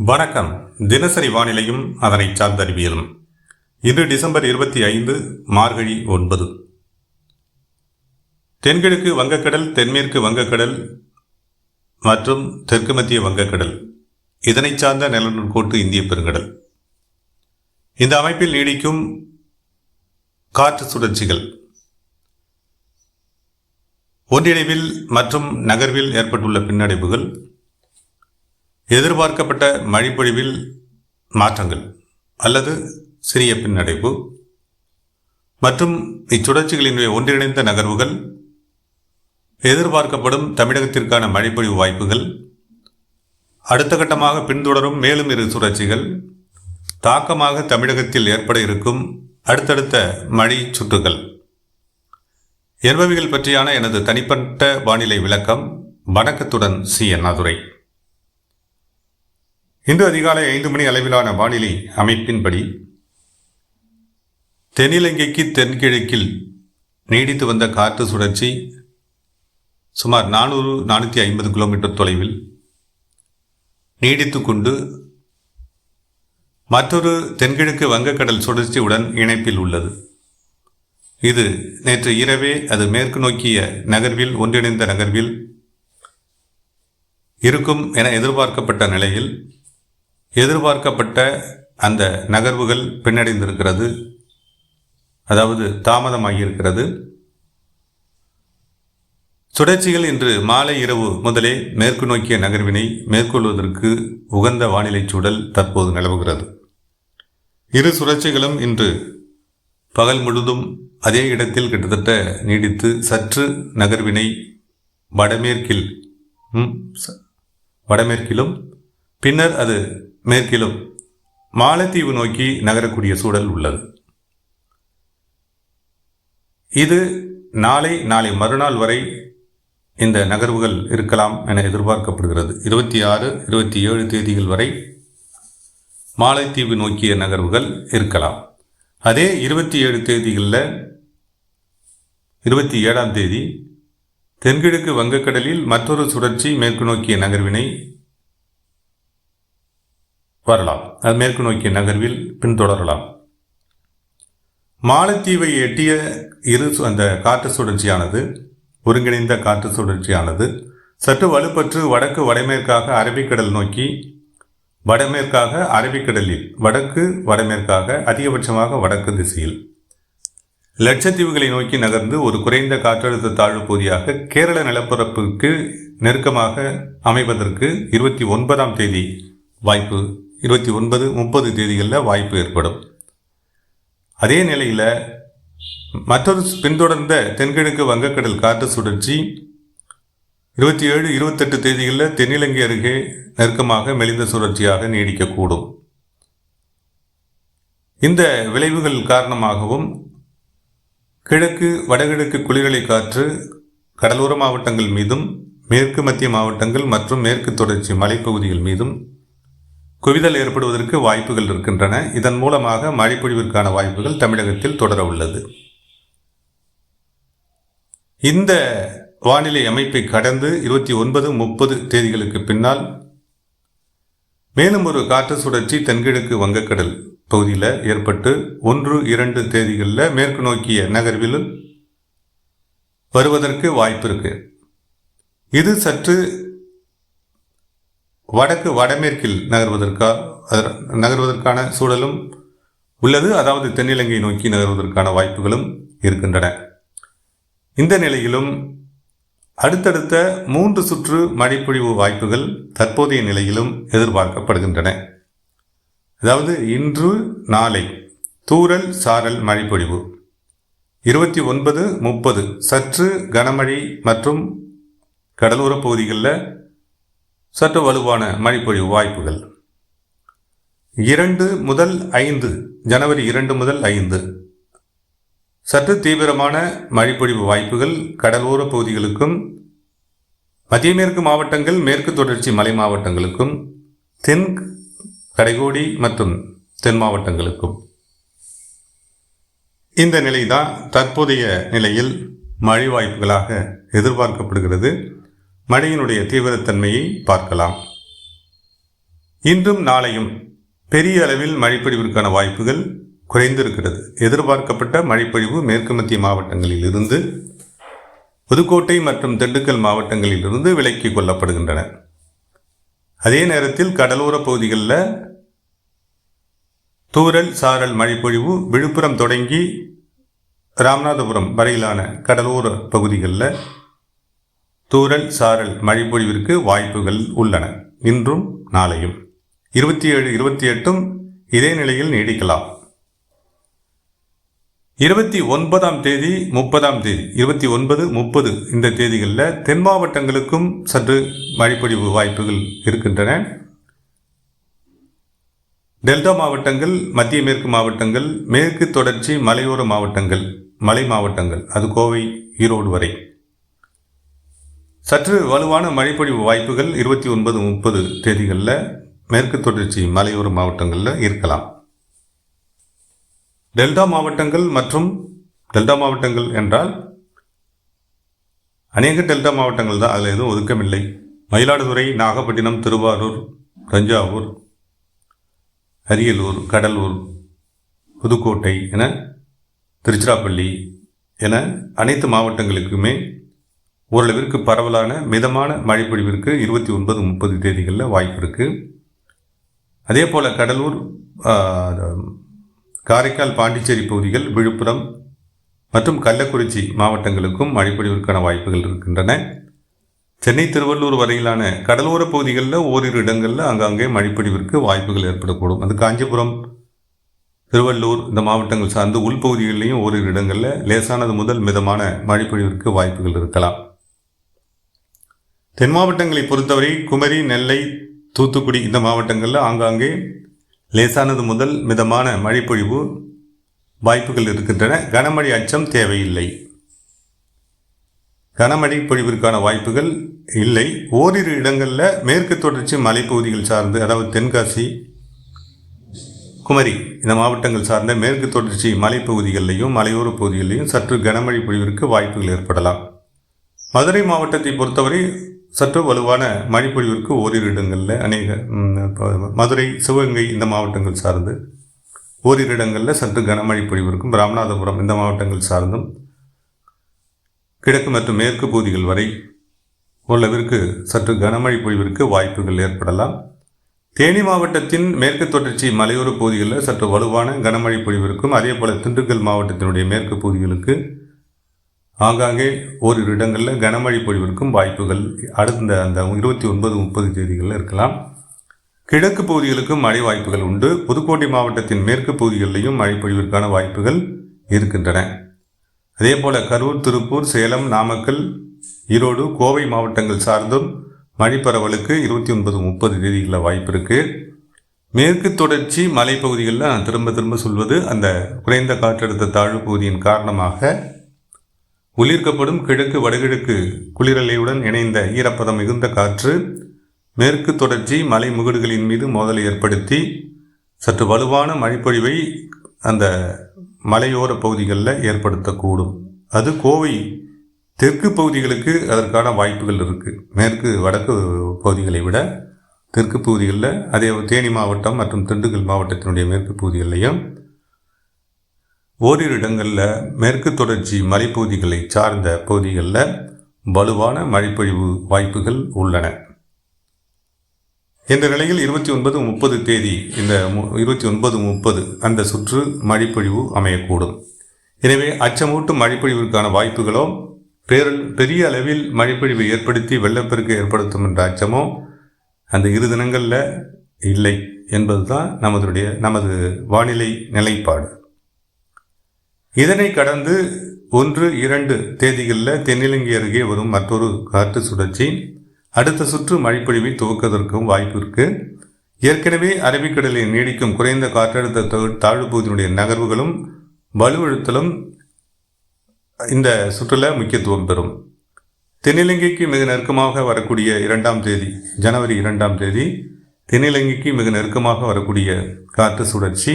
வணக்கம். தினசரி வானிலையும் அதனை சார்ந்த அறிவியலும் இன்று டிசம்பர் இருபத்தி ஐந்து மார்கழி ஒன்பது. தென்கிழக்கு வங்கக்கடல் தென்மேற்கு வங்கக்கடல் மற்றும் தெற்கு மத்திய வங்கக்கடல். இதனை சார்ந்த நிலநடுக்கோட்டு கோட்டு இந்திய பெருங்கடல். இந்த அமைப்பில் நீடிக்கும் காற்று சுழற்சிகள். ஒன்றிணைவில் மற்றும் நகர்வில் ஏற்பட்டுள்ள பின்னடைவுகள். எதிர்பார்க்கப்பட்ட மழைப்பொழிவில் மாற்றங்கள் அல்லது சிறிய பின்னடைவு மற்றும் இச்சுழற்சிகளினுடைய ஒன்றிணைந்த நகர்வுகள் எதிர்பார்க்கப்படும் தமிழகத்திற்கான மழைப்பொழிவு வாய்ப்புகள் அடுத்த கட்டமாக பின்தொடரும் மேலும் இரு சுழற்சிகள் தாக்கமாக தமிழகத்தில் ஏற்பட இருக்கும் அடுத்தடுத்த மழை சுற்றுகள். என்பவைகள் பற்றியான எனது தனிப்பட்ட வானிலை விளக்கம் வணக்கத்துடன் சி. அண்ணாதுரை இன்று அதிகாலை ஐந்து மணி அளவிலான வானிலை அமைப்பின்படி தென்னிலங்கைக்கு தென்கிழக்கில் நீடித்து வந்த காற்று சுழற்சி சுமார் நானூறு நானூற்றி ஐம்பது கிலோமீட்டர் தொலைவில் நீடித்து கொண்டு மற்றொரு தென்கிழக்கு வங்கக்கடல் சுழற்சியுடன் இணைப்பில் உள்ளது. இது நேற்று இரவே அது மேற்கு நோக்கிய நகர்வில் ஒன்றிணைந்த நகர்வில் இருக்கும் என எதிர்பார்க்கப்பட்ட நிலையில் எதிர்பார்க்கப்பட்ட அந்த நகர்வுகள் பின்னடைந்திருக்கிறது. அதாவது தாமதமாகியிருக்கிறது. சுழற்சிகள் இன்று மாலை இரவு முதலே மேற்கு நோக்கிய நகர்வினை மேற்கொள்வதற்கு உகந்த வானிலை சூழல் தற்போது நிலவுகிறது. இரு சுழற்சிகளும் இன்று பகல் முழுதும் அதே இடத்தில் கிட்டத்தட்ட நீடித்து சற்று நகர்வினை வடமேற்கில் வடமேற்கிலும் பின்னர் அது மேற்கிலும் மாலத்தீவு நோக்கி நகரக்கூடிய சூழல் உள்ளது. இது நாளை நாளை மறுநாள் வரை இந்த நகர்வுகள் இருக்கலாம் என எதிர்பார்க்கப்படுகிறது. இருபத்தி ஆறு இருபத்தி ஏழு தேதிகள் வரை மாலைத்தீவு நோக்கிய நகர்வுகள் இருக்கலாம். அதே இருபத்தி ஏழு தேதிகளில் இருபத்தி ஏழாம் தேதி தென்கிழக்கு வங்கக்கடலில் மற்றொரு சுழற்சி மேற்கு நோக்கிய நகர்வினை வரலாம். அது மேற்கு நோக்கிய நகர்வில் பின்தொடரலாம். மாலத்தீவை எட்டிய இரு அந்த காற்று சுழற்சியானது ஒருங்கிணைந்த காற்று சுழற்சியானது சற்று வலுப்பற்று வடக்கு வடமேற்காக அரபிக்கடல் நோக்கி வடமேற்காக அரபிக்கடலில் வடக்கு வடமேற்காக அதிகபட்சமாக வடக்கு திசையில். லட்சத்தீவுகளை நோக்கி நகர்ந்து ஒரு குறைந்த காற்றழுத்த தாழ்வு பகுதியாக கேரள நிலப்பரப்புக்கு நெருக்கமாக அமைவதற்கு இருபத்தி ஒன்பதாம் தேதி வாய்ப்பு இருபத்தி ஒன்பது முப்பது தேதிகளில் வாய்ப்பு ஏற்படும். அதே நிலையில் மற்றொரு பின்தொடர்ந்த தென்கிழக்கு வங்கக்கடல் காற்று சுழற்சி இருபத்தி ஏழு இருபத்தெட்டு தேதிகளில் தென்னிலங்கை அருகே நெருக்கமாக மெலிந்த சுழற்சியாக நீடிக்கக்கூடும். இந்த விளைவுகள் காரணமாகவும் கிழக்கு வடகிழக்கு குளிரலை காற்று கடலோர மாவட்டங்கள் மீதும் மேற்கு மத்திய மாவட்டங்கள் மற்றும் மேற்கு தொடர்ச்சி மலைப்பகுதிகள் மீதும் குவிதல் ஏற்படுவதற்கு வாய்ப்புகள் இருக்கின்றன. இதன் மூலமாக மழைப்பொழிவிற்கான வாய்ப்புகள் தமிழகத்தில் தொடர உள்ளது. இந்த வானிலை அமைப்பை கடந்து இருபத்தி ஒன்பது முப்பது தேதிகளுக்கு பின்னால் மேலும் ஒரு காற்று சுழற்சி தென்கிழக்கு வங்கக்கடல் பகுதியில் ஏற்பட்டு ஒன்று இரண்டு தேதிகளில் மேற்கு நோக்கிய நகர்வில் வருவதற்கு வாய்ப்பு இருக்கு. இது சற்று வடக்கு வடமேற்கில் நகர்வதற்கா நகர்வதற்கான சூழலும் உள்ளது. அதாவது தென்னிலங்கை நோக்கி நகர்வதற்கான வாய்ப்புகளும் இருக்கின்றன. இந்த நிலையிலும் அடுத்தடுத்த மூன்று சுற்று மழைப்பொழிவு வாய்ப்புகள் தற்போதைய நிலையிலும் எதிர்பார்க்கப்படுகின்றன. அதாவது இன்று நாளை தூரல் சாரல் மழைப்பொழிவு. இருபத்தி ஒன்பது முப்பது சற்று கனமழை மற்றும் கடலோர பகுதிகளில் சற்று வலுவான மழைப்பொழிவு வாய்ப்புகள். இரண்டு முதல் ஐந்து ஜனவரி இரண்டு முதல் ஐந்து. சற்று தீவிரமான மழைப்பொழிவு வாய்ப்புகள் கடலோர பகுதிகளுக்கும் மத்திய மேற்கு மாவட்டங்கள் மேற்கு தொடர்ச்சி மலை மாவட்டங்களுக்கும் தென் கடைகோடி மற்றும் தென் மாவட்டங்களுக்கும். இந்த நிலைதான் தற்போதைய நிலையில் மழை வாய்ப்புகளாக எதிர்பார்க்கப்படுகிறது. மழையினுடைய தீவிரத்தன்மையை பார்க்கலாம். இன்றும் நாளையும் பெரிய அளவில் மழைப்பொழிவிற்கான வாய்ப்புகள் குறைந்திருக்கிறது. எதிர்பார்க்கப்பட்ட மழைப்பொழிவு மேற்கு மத்திய மாவட்டங்களில் இருந்து புதுக்கோட்டை மற்றும் திண்டுக்கல் மாவட்டங்களில் இருந்து விலக்கிக் கொள்ளப்படுகின்றன. அதே நேரத்தில் கடலோர பகுதிகளில் தூரல் சாரல் மழைப்பொழிவு விழுப்புரம் தொடங்கி ராமநாதபுரம் வரையிலான கடலோர பகுதிகளில் தூரல் சாரல் மழைப்பொழிவிற்கு வாய்ப்புகள் உள்ளன. இன்றும் நாளையும். இருபத்தி ஏழு இருபத்தி எட்டும் இதே நிலையில் நீடிக்கலாம். இருபத்தி ஒன்பதாம் தேதி முப்பதாம் தேதி இருபத்தி ஒன்பது முப்பது இந்த தேதிகளில் தென் மாவட்டங்களுக்கும் சற்று மழைப்பொழிவு வாய்ப்புகள் இருக்கின்றன. டெல்டா மாவட்டங்கள் மத்திய மேற்கு மாவட்டங்கள் மேற்கு தொடர்ச்சி மலையோர மாவட்டங்கள் மலை மாவட்டங்கள் அது கோவை ஈரோடு வரை. சற்று வலுவான மழைப்பொழிவு வாய்ப்புகள் இருபத்தி ஒன்பது முப்பது தேதிகளில் மேற்கு தொடர்ச்சி மலையோர மாவட்டங்களில் இருக்கலாம். டெல்டா மாவட்டங்கள் மற்றும் டெல்டா மாவட்டங்கள் என்றால் அநேக டெல்டா மாவட்டங்கள் தான் அதில் எதுவும் ஒதுக்கமில்லை. மயிலாடுதுறை நாகப்பட்டினம் திருவாரூர் தஞ்சாவூர் அரியலூர் கடலூர் புதுக்கோட்டை என திருச்சிராப்பள்ளி என அனைத்து மாவட்டங்களுக்குமே ஓரளவிற்கு பரவலான மிதமான மழைப்பொழிவிற்கு இருபத்தி ஒன்பது முப்பது தேதிகளில் வாய்ப்பு இருக்குது அதே போல் கடலூர் காரைக்கால் பாண்டிச்சேரி பகுதிகள் விழுப்புரம் மற்றும் கள்ளக்குறிச்சி மாவட்டங்களுக்கும் மழைப்பொழிவிற்கான வாய்ப்புகள் இருக்கின்றன. சென்னை திருவள்ளூர் வரையிலான கடலோர பகுதிகளில் ஓரிரு இடங்களில் அங்கங்கே மழைப்பொழிவிற்கு வாய்ப்புகள் ஏற்படக்கூடும். அது காஞ்சிபுரம் திருவள்ளூர் இந்த மாவட்டங்கள் சார்ந்து உள்பகுதிகளிலையும் ஓரிரு இடங்களில் லேசானது முதல் மிதமான மழைப்பொழிவிற்கு வாய்ப்புகள் இருக்கலாம். தென் மாவட்டங்களை பொறுத்தவரை குமரி நெல்லை தூத்துக்குடி இந்த மாவட்டங்களில் ஆங்காங்கே லேசானது முதல் மிதமான மழைப்பொழிவு வாய்ப்புகள் இருக்கின்றன. கனமழை அச்சம் தேவையில்லை. கனமழை பொழிவிற்கான வாய்ப்புகள் இல்லை. ஓரிரு இடங்களில் மேற்கு தொடர்ச்சி மலைப்பகுதிகள் சார்ந்து அதாவது தென்காசி குமரி இந்த மாவட்டங்கள் சார்ந்த மேற்கு தொடர்ச்சி மலைப்பகுதிகளிலையும் மலையோர பகுதிகளிலையும் சற்று கனமழை பொழிவிற்கு வாய்ப்புகள் ஏற்படலாம். மதுரை மாவட்டத்தை பொறுத்தவரை சற்று வலுவான மழைப்பொழிவிற்கு ஓரிரு இடங்களில் அநேக மதுரை சிவகங்கை இந்த மாவட்டங்கள் சார்ந்து ஓரிரு இடங்களில் சற்று கனமழை பொழிவிற்கும் ராமநாதபுரம் இந்த மாவட்டங்கள் சார்ந்தும் கிழக்கு மற்றும் மேற்கு பகுதிகள் வரை ஓரளவிற்கு சற்று கனமழை பொழிவிற்கு வாய்ப்புகள் ஏற்படலாம். தேனி மாவட்டத்தின் மேற்கு தொடர்ச்சி மலையோர பகுதிகளில் சற்று வலுவான கனமழை பொழிவிற்கும் அதே போல் திண்டுக்கல் மாவட்டத்தினுடைய மேற்கு பகுதிகளுக்கு ஆங்காங்கே ஓரிரு இடங்களில் கனமழை பொழிவிற்கும் வாய்ப்புகள். அடுத்த அந்த இருபத்தி ஒன்பது முப்பது தேதிகளில் இருக்கலாம். கிழக்கு பகுதிகளுக்கும் மழை வாய்ப்புகள் உண்டு. புதுக்கோட்டை மாவட்டத்தின் மேற்கு பகுதிகளிலையும் மழை பொழிவிற்கான வாய்ப்புகள் இருக்கின்றன. அதே போல் கரூர் திருப்பூர் சேலம் நாமக்கல் ஈரோடு கோவை மாவட்டங்கள் சார்ந்தும் மழை பரவலுக்கு இருபத்தி ஒன்பது முப்பது தேதிகளில் வாய்ப்பு இருக்குது மேற்கு தொடர்ச்சி மலைப்பகுதிகளில் நான் திரும்ப திரும்ப சொல்வது அந்த குறைந்த காற்றழுத்த தாழ்வு பகுதியின் காரணமாக குளிர்க்கப்படும் கிழக்கு வடகிழக்கு குளிரலையுடன் இணைந்த ஈரப்பதம் மிகுந்த காற்று மேற்கு தொடர்ச்சி மலை முகடுகளின் மீது மோதலை ஏற்படுத்தி சற்று வலுவான மழைப்பொழிவை அந்த மலையோர பகுதிகளில் ஏற்படுத்தக்கூடும். அது கோவை தெற்கு பகுதிகளுக்கு அதற்கான வாய்ப்புகள் இருக்குது மேற்கு வடக்கு பகுதிகளை விட தெற்கு பகுதிகளில் அதே தேனி மாவட்டம் மற்றும் திண்டுக்கல் மாவட்டத்தினுடைய மேற்கு பகுதிகளிலையும் ஓரிரு இடங்களில் மேற்கு தொடர்ச்சி மலைப்பகுதிகளை சார்ந்த பகுதிகளில் வலுவான மழைப்பொழிவு வாய்ப்புகள் உள்ளன. இந்த நிலையில் இருபத்தி ஒன்பது முப்பது தேதி இந்த இருபத்தி ஒன்பது முப்பது அந்த சுற்று மழைப்பொழிவு அமையக்கூடும். எனவே அச்சமூட்டும் மழைப்பொழிவிற்கான வாய்ப்புகளோ பேரல் பெரிய அளவில் மழைப்பொழிவை ஏற்படுத்தி வெள்ளப்பெருக்கு ஏற்படுத்தும் என்ற அச்சமோ அந்த இரு தினங்களில் இல்லை என்பது தான் நமதுடைய நமது வானிலை நிலைப்பாடு. இதனை கடந்து ஒன்று இரண்டு தேதிகளில் தென்னிலங்கை அருகே வரும் மற்றொரு காற்று சுழற்சி. அடுத்த சுற்று மழைப்பொழிவை துவக்குவதற்கும் வாய்ப்பு இருக்கு. ஏற்கனவே அரபிக்கடலில் நீடிக்கும் குறைந்த காற்றழுத்த தாழ்வு பகுதியினுடைய நகர்வுகளும் வலுவழுத்தலும் இந்த சுற்றுல முக்கியத்துவம் பெறும். தென்னிலங்கைக்கு மிக நெருக்கமாக வரக்கூடிய இரண்டாம் தேதி ஜனவரி இரண்டாம் தேதி தென்னிலங்கைக்கு மிக நெருக்கமாக வரக்கூடிய காற்று சுழற்சி.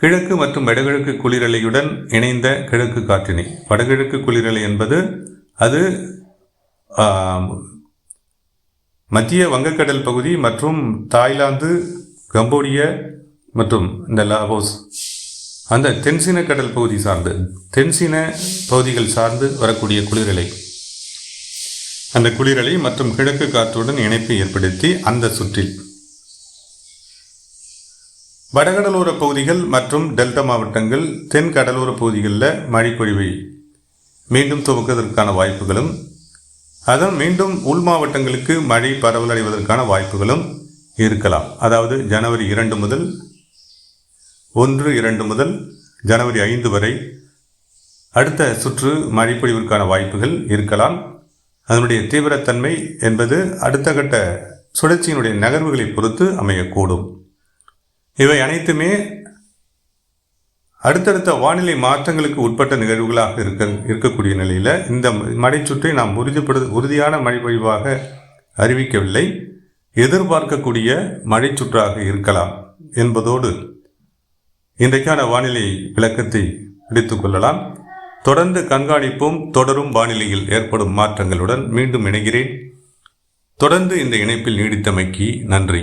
கிழக்கு மற்றும் வடகிழக்கு குளிரலையுடன் இணைந்த கிழக்கு காற்றினை. வடகிழக்கு குளிரலை என்பது அது மத்திய வங்கக்கடல் பகுதி மற்றும் தாய்லாந்து கம்போடிய மற்றும் இந்த லாவோஸ். அந்த தென்சீன கடல் பகுதி சார்ந்து தென்சீன பகுதிகள் சார்ந்து வரக்கூடிய குளிரலை. அந்த குளிரலை மற்றும் கிழக்கு காற்றுடன் இணைப்பை ஏற்படுத்தி அந்த சுற்றில். வடகடலோர பகுதிகள் மற்றும் டெல்டா மாவட்டங்கள் தென் கடலோர பகுதிகளில் மழைப்பொழிவை மீண்டும் துவக்குவதற்கான வாய்ப்புகளும் அதன் மீண்டும் உள் மாவட்டங்களுக்கு மழை பரவலடைவதற்கான வாய்ப்புகளும் இருக்கலாம். அதாவது ஜனவரி இரண்டு முதல் ஒன்று இரண்டு முதல் ஜனவரி ஐந்து வரை அடுத்த சுற்று மழைப்பொழிவிற்கான வாய்ப்புகள் இருக்கலாம். அதனுடைய தீவிரத்தன்மை என்பது அடுத்த கட்ட சுழற்சியினுடைய நகர்வுகளை பொறுத்து அமையக்கூடும். இவை அனைத்துமே அடுத்தடுத்த வானிலை மாற்றங்களுக்கு உட்பட்ட நிகழ்வுகளாக இருக்க இருக்கக்கூடிய நிலையில் இந்த மழைச்சுற்றை நாம் உறுதிப்படு உறுதியான மழை பொழிவாக அறிவிக்கவில்லை. எதிர்பார்க்கக்கூடிய மழைச்சுற்றாக இருக்கலாம் என்பதோடு இன்றைக்கான வானிலை விளக்கத்தை பிடித்து கொள்ளலாம். தொடர்ந்து கண்காணிப்பும் தொடரும் வானிலையில் ஏற்படும் மாற்றங்களுடன் மீண்டும் இணைகிறேன். தொடர்ந்து இந்த இணைப்பில் நீடித்தமைக்கு நன்றி.